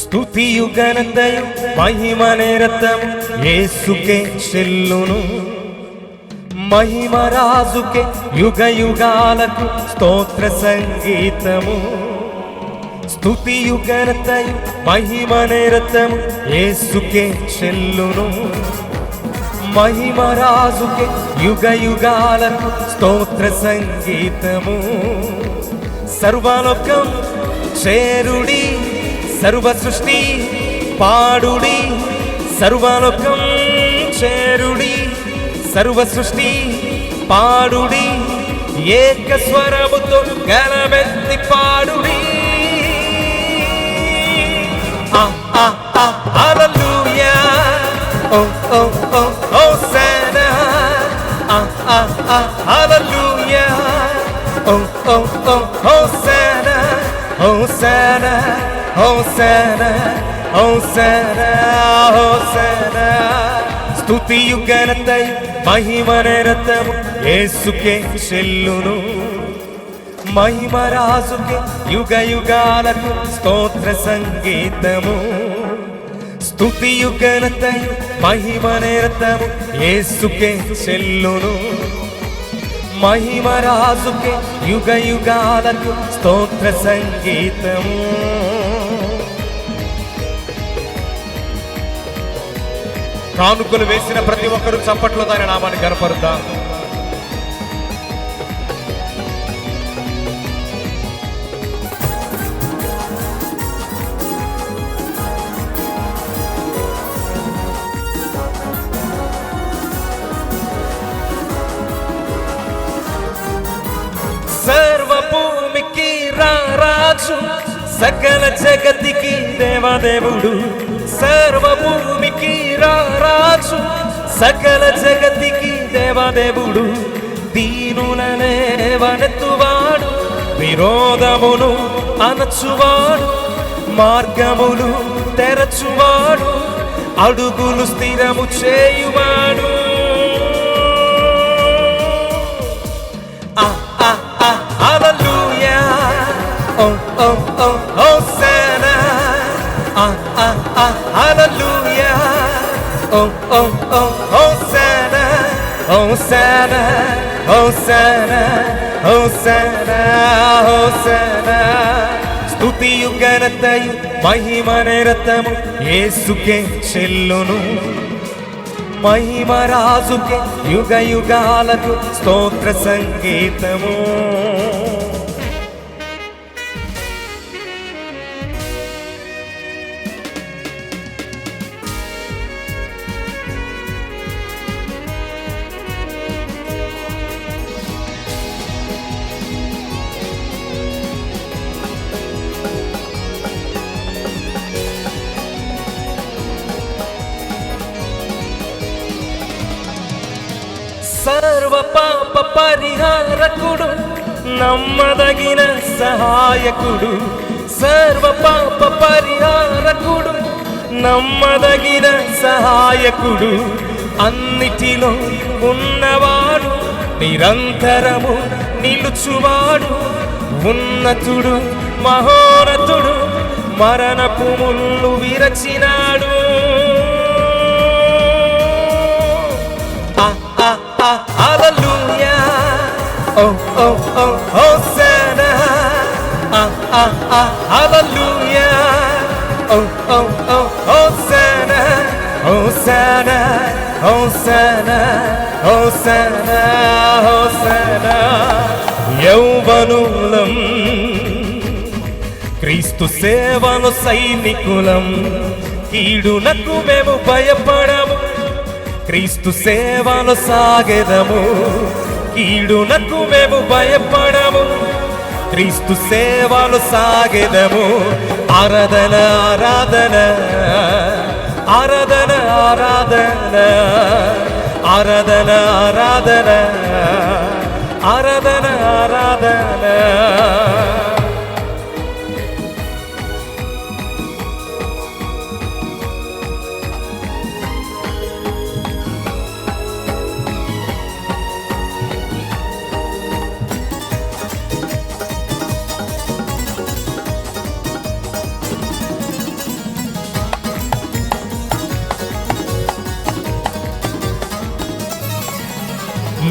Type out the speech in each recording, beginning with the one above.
സ്തുതിയു ഘനതയും മഹിമനേരത്തം യേസുക്കെ ചെല്ലുന്നു మహిమరాజుకే యుగ యుగాలకు స్తోత్ర సంగీతము. స్థుతియు ఘనతయు మహిమ నిరతము ఏసుకే చెల్లును. యుగ యుగాలకు స్తోత్ర సంగీతము. సర్వలోకం చేరుడి సర్వ సృష్టి పాడుడి సర్వలోకం చేరుడి సర్వ సృష్టి పాడుడి ఏకస్వరముతో గలమెత్తి పాడుడి Hallelujah, oh oh oh Hosanna, ah ah ah Hallelujah, oh oh oh Hosanna. Hosanna hosanna hosanna స్తుతియు ఘనతయు మహిమ యేసుకే చెల్లును మహిమరాజుకే యుగ యుగాలకు స్తోత్ర సంగీతము స్తుతియు ఘనతయు మహిమ యేసుకే చెల్లును మహిమరాజుకే యుగ యుగాలకు స్తోత్ర సంగీతము కానుకలు వేసిన ప్రతి ఒక్కరూ చప్పట్లో దాని నామాన్ని కనపరుద్దాం సర్వభూమికి రారాజు సకల జగతికి దేవదేవుడు. సర్వభూమికి రారాజు సకల జగతికి దేవదేవుడు. దీనులనే వనెత్తువాడు విరోధమును అనచువాడు మార్గములు తెరచువాడు అడుగులు స్థిరము చేయువాడు. ah, ఓ ఓ ఓ ఓ hallelujah. Oh, oh, oh, Hosanna. Hosanna, Hosanna, Hosanna, Hosanna. స్తుతియు ఘనతయు మహిమ నిరతము ఏసుకే చెల్లును మహిమ రాజుకే యుగ యుగాలకు స్తోత్ర సంగీతము సర్వ పాప పరిహారకుడు నమ్మదగిన సహాయకుడు సర్వ పాప పరిహారకుడు నమ్మదగిన సహాయకుడు. అన్నిటిలో ఉన్నవాడు నిరంతరము నిలుచువాడు ఉన్నతుడు మహోనతుడు మరణపు ముళ్ళు విరచినాడు. Hallelujah. Oh, oh, oh, Hosanna. Ah, ah, ah, hallelujah. Oh, oh, oh, Hosanna. Hosanna, Hosanna, Hosanna, Hosanna. యౌవనులం క్రీస్తు సేవను సైనికులం కీడునకు మేము భయపడము క్రీస్తు సేవను సాగెదము కీడునకు మేము భయపడము క్రీస్తు సేవలు సాగెదము ఆరాధన ఆరాధన ఆరాధన ఆరాధన ఆరాధన ఆరాధన ఆరాధన ఆరాధన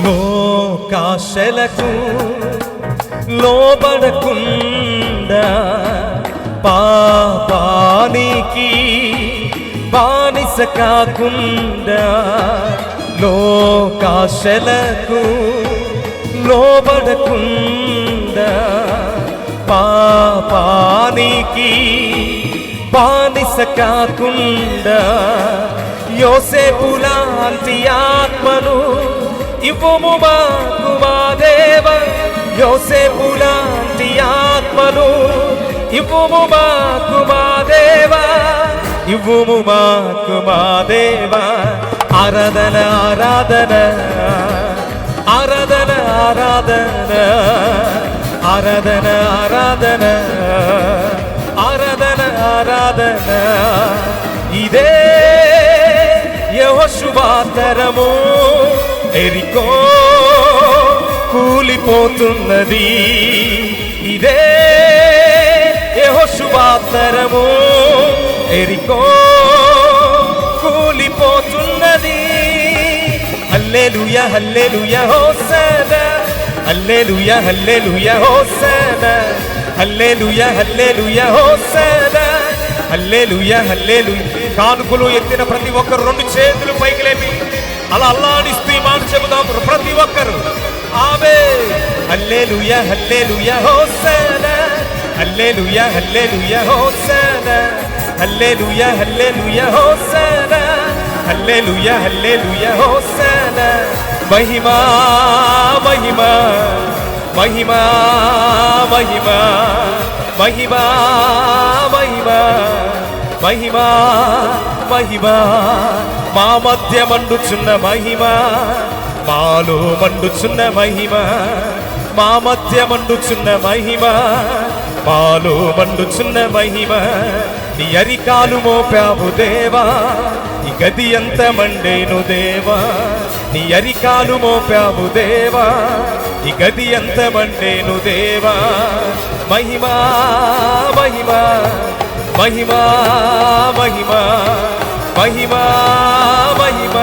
లోకాశలకు లోబడకుండా పాపానికి బానిస కాకుండా లోకాశలకు లోబడకుండా పాపానికి బానిస కాకుండా యోసేపులాంటి ఆత్మను ఇవ్వము మాకు మా దేవ యోసేపు లాంటి ఆత్మను ఇవ్వము మాకు మా దేవ ఇవ్వము మాకు మా దేవ ఆరాధన ఆరాధన ఆరాధన ఆరాధన ఆరాధన ఆరాధన ఆరాధన ఆరాధన ఇదే యహోశుభాతరము ఎరికో కూలిపోతున్నది. ఇదే యహోశుభాతరము ఎరికో కూలిపోతున్నది. Hallelujah hallelujah hosanna hallelujah hallelujah hosanna hallelujah hallelujah hosanna hallelujah hallelujah. కానుకలు ఎత్తిన ప్రతి ఒక్కరు రెండు చేతులు పైకి లేపి అలా అల్లాడిస్తూ ప్రతి ఒక్కరు ఆమె. హల్లెలూయ హల్లెలూయ హోసన. హల్లెలూయ హల్లెలూయ హోసన. హల్లెలూయ హల్లెలూయ హోసన. హల్లెలూయ హల్లెలూయ హోసన. మహిమా మహిమా మహిమా మహిమా. మహిమా మహిమా మహిమా మహిమా. మా మధ్య మండుచున్న మహిమా. మాలో మండుచున్న మహిమ మా మధ్య మండుచున్న మహిమ మాలో మండుచున్న మహిమ. నీ అరికాలు మోపావు దేవా ఈ గది ఎంత మండేను దేవా. నీ అరికాలు మోపావు దేవా ఈ గది ఎంత మండేను దేవా. మహిమా మహిమా మహిమా మహిమా మహిమా మహిమా.